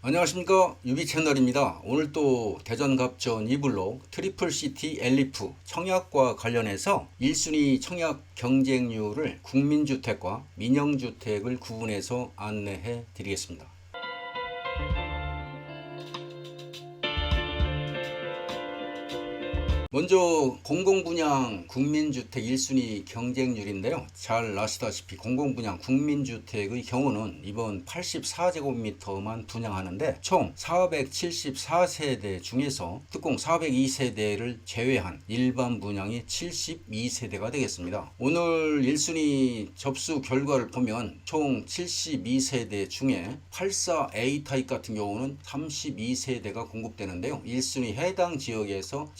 안녕하십니까 유비 채널입니다. 오늘 또 대전 갑전 이블록 트리플 시티 엘리프 청약과 관련해서 1순위 청약 경쟁률을 국민주택과 민영주택을 구분해서 안내해 드리겠습니다. 먼저 공공분양 국민주택 1순위 경쟁률인데요. 잘 아시다시피 공공분양 국민주택의 경우는 이번 84제곱미터만 분양하는데 총 474세대 중에서 특공 402세대를 제외한 일반 분양이 72세대가 되겠습니다. 오늘 1순위 접수 결과를 보면 총 72세대 중에 84A 타입 같은 경우는 32세대가 공급되는데요. 1순위 해당 지역에서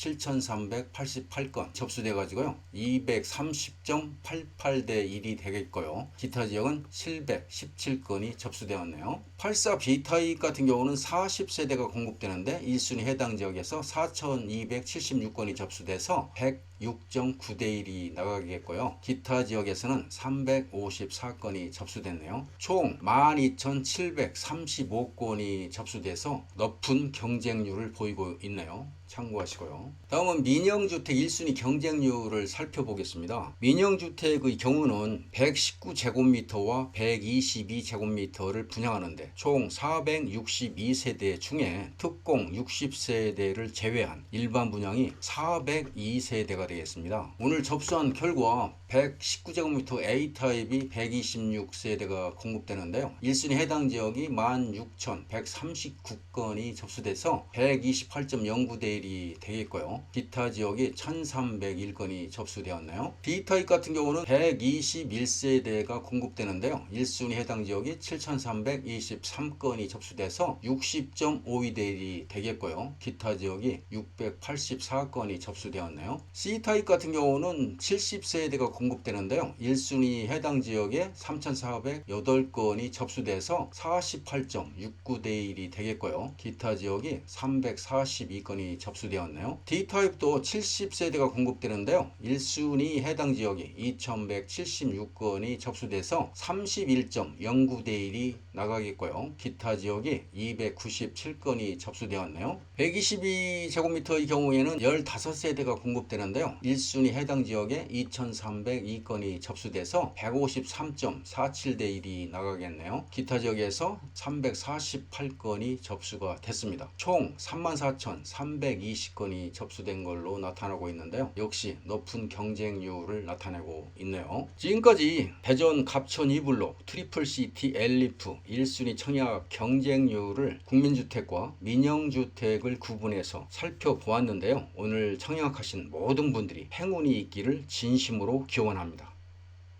7,388건 접수돼 가지고요. 230.88대 1이 되겠고요. 기타 지역은 717건이 접수되었네요. 84B 타입 같은 경우는 40세대가 공급되는데 1순위 해당 지역에서 4,276건이 접수돼서 106.9대 1이 나가겠고요. 기타 지역에서는 354건이 접수됐네요. 총 12,735건이 접수돼서 높은 경쟁률을 보이고 있네요. 참고하시고요. 다음은 민영주택 1순위 경쟁률을 살펴보겠습니다. 민영주택의 경우는 119제곱미터와 122제곱미터를 분양하는데 총 462세대 중에 특공 60세대를 제외한 일반 분양이 402세대가 되겠습니다. 오늘 접수한 결과 119제곱미터 A타입이 126세대가 공급되는데요. 1순위 해당 지역이 16,139건이 접수돼서 128.09대 1이 되겠고요. 기타 지역이 1,301건이 접수되었네요. B타입 같은 경우는 121세대가 공급되는데요. 1순위 해당 지역이 7,323건이 접수돼서 60.52대 1이 되겠고요. 기타 지역이 684건이 접수되었네요. C 타입 같은 경우는 70세대가 공급되는데요. 1순위 해당 지역에 3,408건이 접수돼서 48.69대 1이 되겠고요. 기타 지역이 342건이 접수되었네요. D타입도 70세대가 공급되는데요. 1순위 해당 지역이 2,176건이 접수돼서 31.09대 1이 나가겠고요. 기타 지역이 297건이 접수되었네요. 122제곱미터의 경우에는 15세대가 공급되는데요. 1순위 해당 지역에 2,302건이 접수돼서 153.47대 1이 나가겠네요. 기타 지역에서 348건이 접수가 됐습니다. 총 34,320건이 접수된 걸로 나타나고 있는데요. 역시 높은 경쟁률을 나타내고 있네요. 지금까지 대전 갑천 이블록 트리플 시티 엘리프 1순위 청약 경쟁률을 국민주택과 민영주택을 구분해서 살펴보았는데요. 오늘 청약하신 모든 분들이 행운이 있기를 진심으로 기원합니다.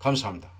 감사합니다.